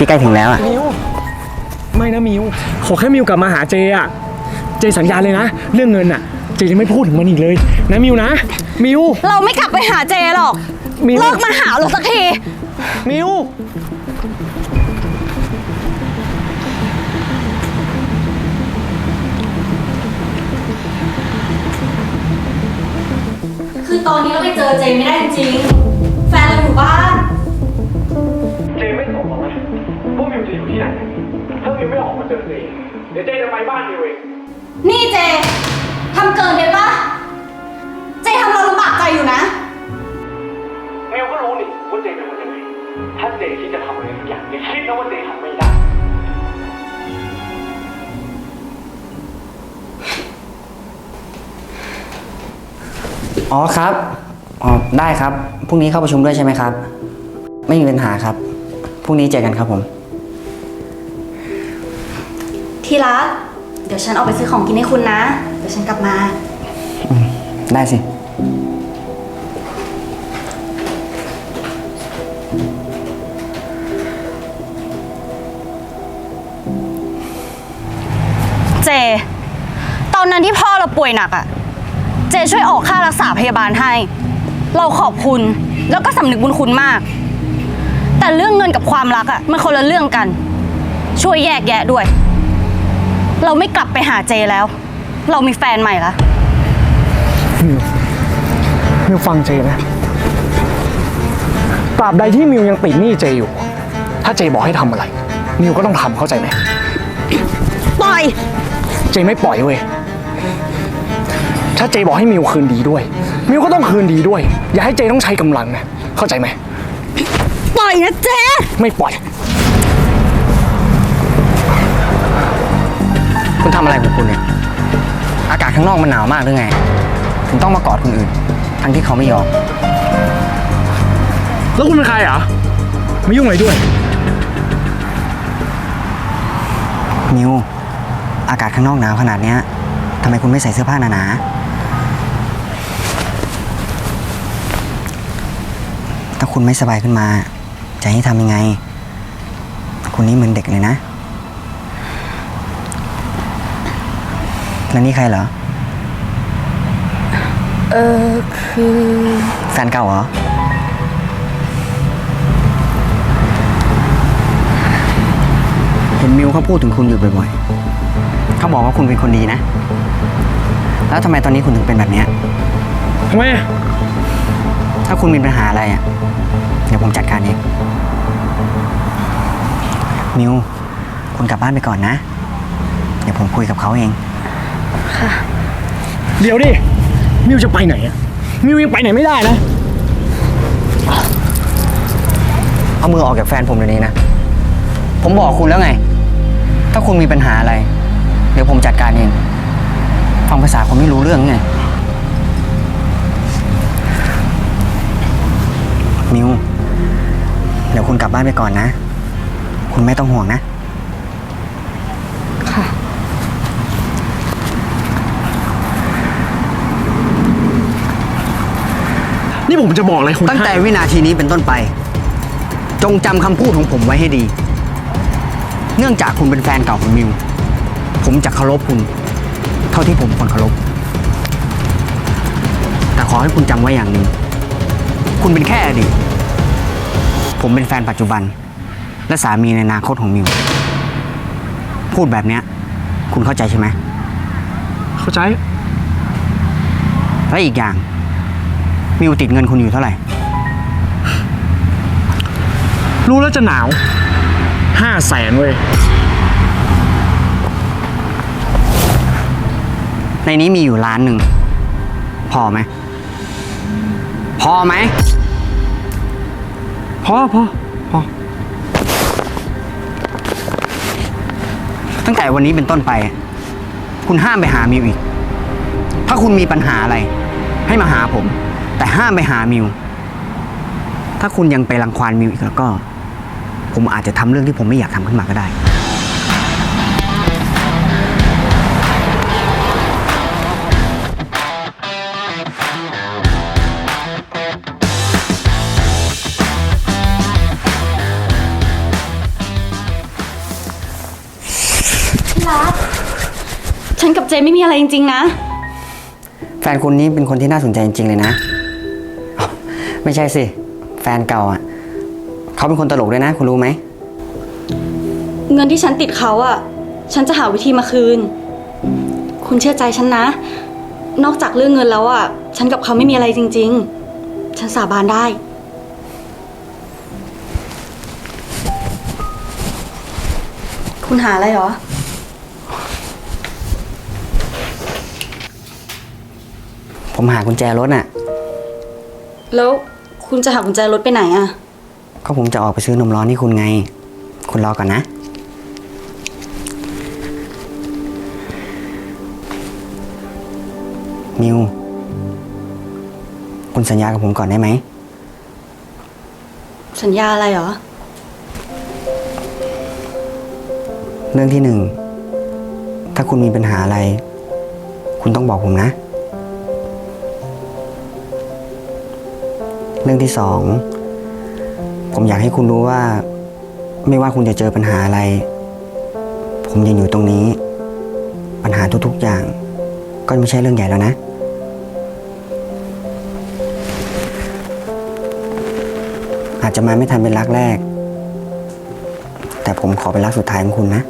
พี่ใกล้ถึงแล้วอะ มิวไม่นะมิวขอแค่มิวกลับมาหาเจอะเจสัญญาเลยนะ เรื่องเงินอะเจจะไม่พูดถึงมันอีกเลย นะมิวนะ มิว เราไม่กลับไปหาเจหรอก มิว เลิกมาหาเราสักที มิว คือตอนนี้เราไปเจอเจไม่ได้จริงๆ เจอเจเดี๋ยวเจจะไปบ้านมิวเองนี่เจ ทำเกินไปปะเจทำเราลำบากใจอยู่นะมิวก็รู้นี่ว่าเจเป็นคนยังไงถ้าเจคิดจะทำอะไรสักอย่างอย่าคิดนะว่าเจทำไม่ได้ อ๋อครับ อ๋อได้ครับ พรุ่งนี้เข้าประชุมด้วยใช่ไหมครับ ไม่มีปัญหาครับ พรุ่งนี้เจอกันครับผม ที่รัก เดี๋ยวฉันออกไปซื้อของกินให้คุณนะ เดี๋ยวฉันกลับมา ได้สิ เจ ตอนนั้นที่พ่อเราป่วยหนักอะเจช่วยออกค่ารักษาพยาบาลให้ เราขอบคุณแล้วก็สำนึกบุญคุณมาก แต่เรื่องเงินกับความรักอะมันคนละเรื่องกัน ช่วยแยกแยะด้วย เราไม่กลับไปหาเจแล้ว เรามีแฟนใหม่ละมิวมิวฟังเจนะตราบใดที่มิวยังติดหนี้เจอยู่ ถ้าเจบอกให้ทำอะไร มิวก็ต้องทำเข้าใจไหม ปล่อย เจไม่ปล่อยเว้ย ถ้าเจบอกให้มิวคืนดีด้วย มิวก็ต้องคืนดีด้วย อย่าให้เจต้องใช้กำลังนะ เข้าใจไหม ปล่อยนะเจ ไม่ปล่อย คุณทำอะไรของคุณเนี่ย อากาศข้างนอกมันหนาวมากหรือไง ถึงต้องมากอดคนอื่น ทั้งที่เขาไม่ยอม แล้วคุณเป็นใครอะไม่ยุ่งอะไรด้วยมิว อากาศข้างนอกหนาวขนาดเนี้ยทำไมคุณไม่ใส่เสื้อผ้าหนาๆถ้าคุณไม่สบายขึ้นมา จะให้ทำยังไง คุณนี่เหมือนเด็กเลยนะ แล้วนี่ใครเหรอ เออคือแฟนเก่าเหรอ เห็นมิวเขาพูดถึงคุณอยู่บ่อยๆเขาบอกว่าคุณเป็นคนดีนะ แล้วทำไมตอนนี้คุณถึงเป็นแบบเนี้ยทำไมอะถ้าคุณมีปัญหาอะไรอะ เดี๋ยวผมจัดการเอง มิว คุณกลับบ้านไปก่อนนะ เดี๋ยวผมคุยกับเขาเอง เดี๋ยวดิ มิวจะไปไหนอะมิวยังไปไหนไม่ได้นะ เอามือออกจากแฟนผมเดี๋ยวนี้นะ ผมบอกคุณแล้วไง ถ้าคุณมีปัญหาอะไร เดี๋ยวผมจัดการเอง ฟังภาษาคนไม่รู้เรื่องไง มิว เดี๋ยวคุณกลับบ้านไปก่อนนะ คุณไม่ต้องห่วงนะ ผมจะบอกอะไรคุณตั้งแต่ให้วินาทีนี้เป็นต้นไป จงจำคำพูดของผมไว้ให้ดี เนื่องจากคุณเป็นแฟนเก่าของมิว ผมจะเคารพคุณ เท่าที่ผมควรเคารพ แต่ขอให้คุณจำไว้อย่างหนึ่งคุณเป็นแค่อดีต ผมเป็นแฟนปัจจุบัน และสามีในอนาคตของมิว พูดแบบเนี้ย คุณเข้าใจใช่ไหม เข้าใจ และอีกอย่าง มิวติดเงินคุณอยู่เท่าไหร่ รู้แล้วจะหนาวห้าแสนเว้ย ในนี้มีอยู่ล้านหนึ่ง พอไหม พอไหม พอพอพอ ตั้งแต่วันนี้เป็นต้นไป คุณห้ามไปหามิวอีก ถ้าคุณมีปัญหาอะไร ให้มาหาผม แต่ห้ามไปหามิว ถ้าคุณยังไปรังควานมิวอีกแล้วก็ ผมอาจจะทำเรื่องที่ผมไม่อยากทำขึ้นมาก็ได้ ที่ฉันกับเจไม่มีอะไรจริง ๆ นะ แฟนคุณนี้เป็นคนที่น่าสนใจจริงๆเลยนะ ไม่ใช่สิ แฟนเก่าอะเขาเป็นคนตลกด้วยนะ คุณรู้ไหม เงินที่ฉันติดเขาอะฉันจะหาวิธีมาคืน คุณเชื่อใจฉันนะ นอกจากเรื่องเงินแล้วอะฉันกับเขาไม่มีอะไรจริง ๆ ฉันสาบานได้ คุณหาอะไรเหรอ ผมหากุญแจรถน่ะ แล้วคุณจะหากุญแจรถไปไหนอะก็ผมจะออกไปซื้อนมร้อนให้คุณไง คุณรอก่อนนะมิว คุณสัญญากับผมก่อนได้ไหม สัญญาอะไรเหรอ เรื่องที่หนึ่ง ถ้าคุณมีปัญหาอะไร คุณต้องบอกผมนะ รื่องที่สองผมอยากให้คุณรู้ว่า ไม่ว่าคุณจะเจอปัญหาอะไร ผมยังอยู่ตรงนี้ ปัญหาทุกๆอย่าง ก็ไม่ใช่เรื่องใหญ่แล้วนะ อาจจะมาไม่ทันเป็นรักแรก แต่ผมขอเป็นรักสุดท้ายของคุณนะ